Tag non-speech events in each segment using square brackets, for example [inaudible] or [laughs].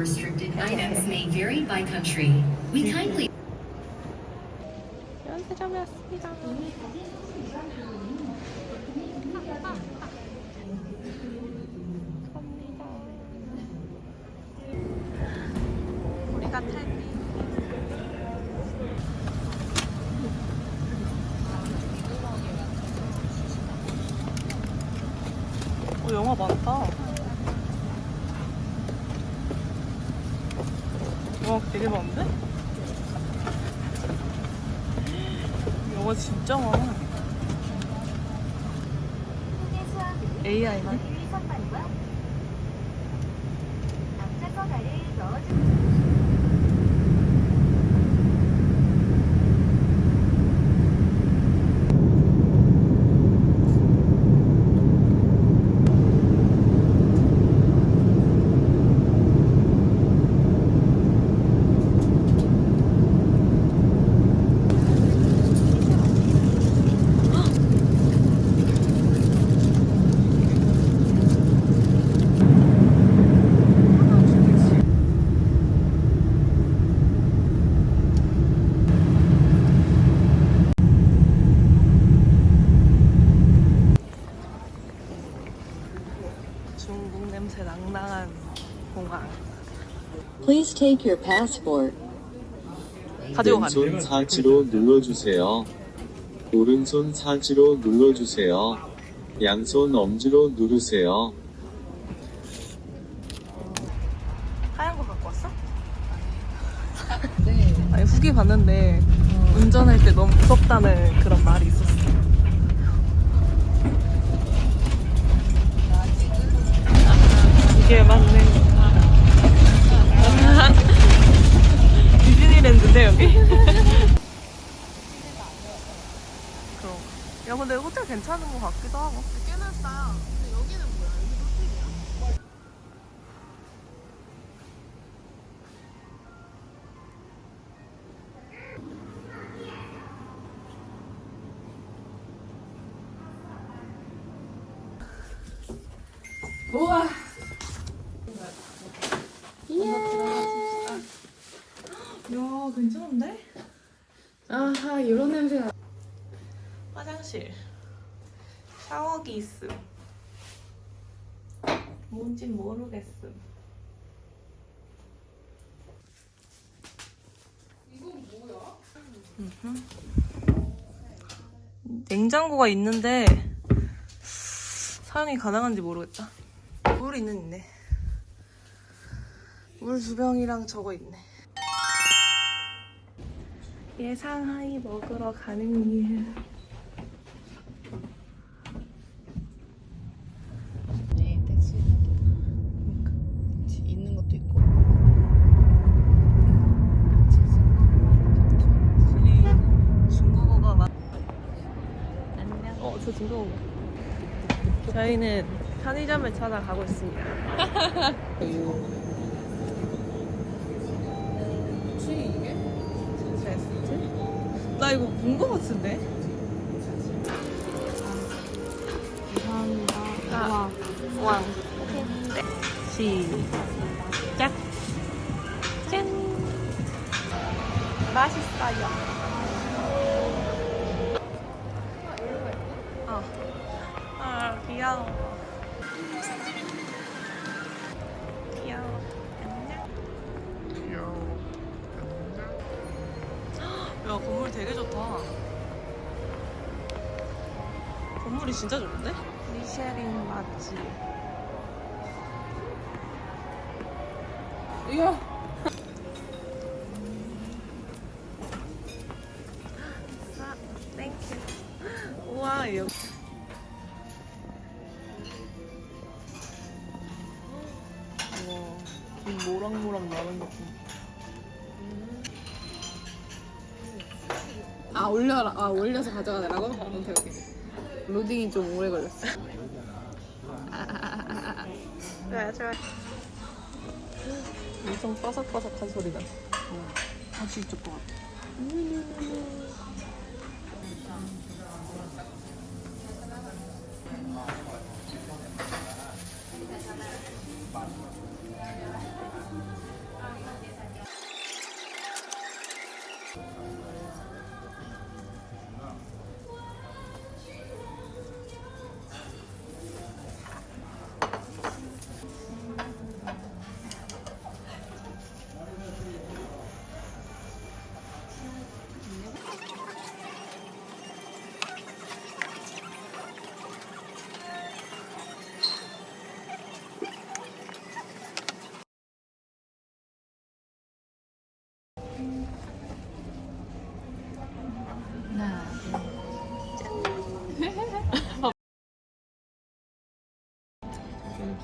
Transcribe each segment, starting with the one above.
for restricted items may vary by country. We kindly 면세점에 왔습니다. 갑니다. 영화 되게 많은데? 영화 진짜 많아. AI만? 중국 냄새 낭낭한 공항. Please take your passport. 가지고 가네. 왼손 사지로 눌러주세요. 오른손 사지로 눌러주세요. 양손 엄지로 누르세요. 하얀 거 갖고 왔어? 네. 아니 후기 봤는데 운전할 때 너무 무섭다는 그런 말이 있었어. 이게 맞네. [laughs] 디즈니랜드인데 여기? 그럼. 야 근데 호텔 괜찮은 거 같기도 하고. 꽤나 싸. 근데 여기는 뭐야? 여기 호텔이야? 야 괜찮은데? 아하 이런 냄새가 화장실. 샤워기 있음. 뭔진 모르겠음. 이건 뭐야? 냉장고가 있는데 사용이 가능한지 모르겠다. 물 있는 있네. 물 두 병이랑 저거 있네 예상하이 먹으러 가는 길 네 택시 있는 것도 있고 중국어가 막 안녕. 어, 저 중국어. 저희는 편의점을 찾아가고 있습니다. [laughs] 나 이거 본 거 같은데? 감사합니다 아, 왕. 네. 시작. 짠. 맛있어요. 좋다. 건물이 진짜 좋은데? 미쉐린 맛집. 이거 아 올려라 아 올려서 가져가느라고? 오케이 오케이 로딩이 좀 오래 걸렸어 [laughs] 좋아, 좋아. 엄청 바삭바삭한 소리 나. 아 진짜 것 같아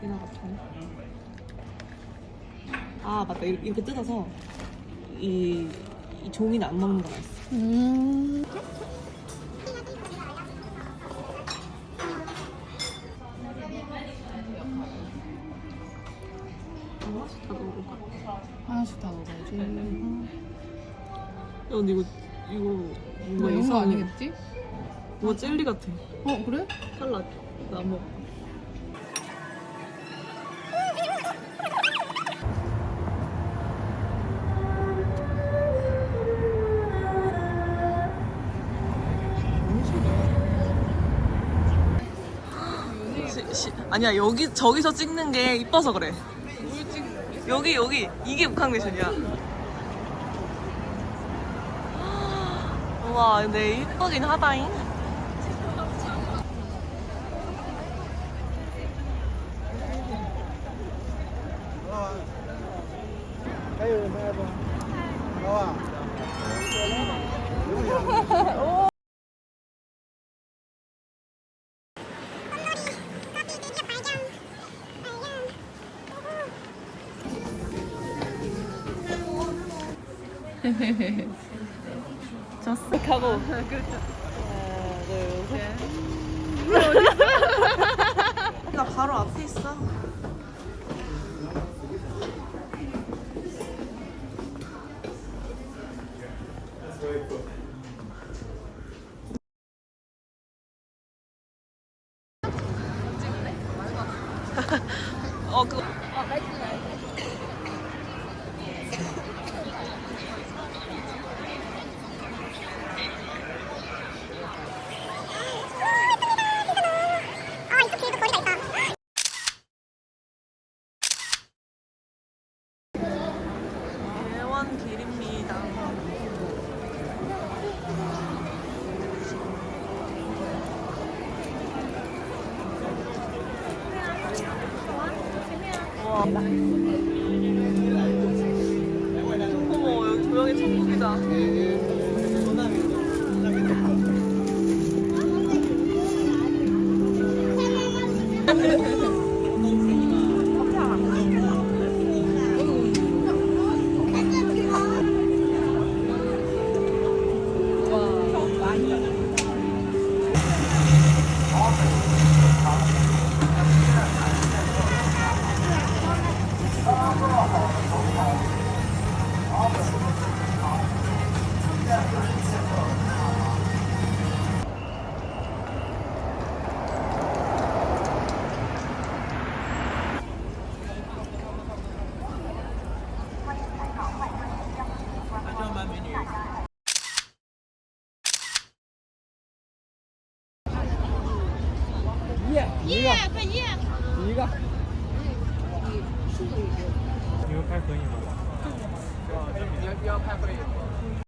개나 같네. 아 맞다 이렇게, 이렇게 뜯어서 이, 이 종이는 안 먹는 거가 있어. 음. 하나씩 다 넣어볼까? 하나씩 다 넣어야지. 야 근데 이거 이거 뭔가 뭐 이런 거 이상해. 아니겠지? 뭔가 젤리 같아. 어 그래? 탈락. 나안 먹 아니야 여기 저기서 찍는 게 이뻐서 그래. 여기 여기 이게 북한미션이야. 와 근데 이쁘긴 하다잉. 졌어. 하고. 그렇죠. 나 바로 앞에 있어. [laughs] 어, 그거. 대원길입 여기 조용히 천국이다. 拍合影吗？要要拍合影吗？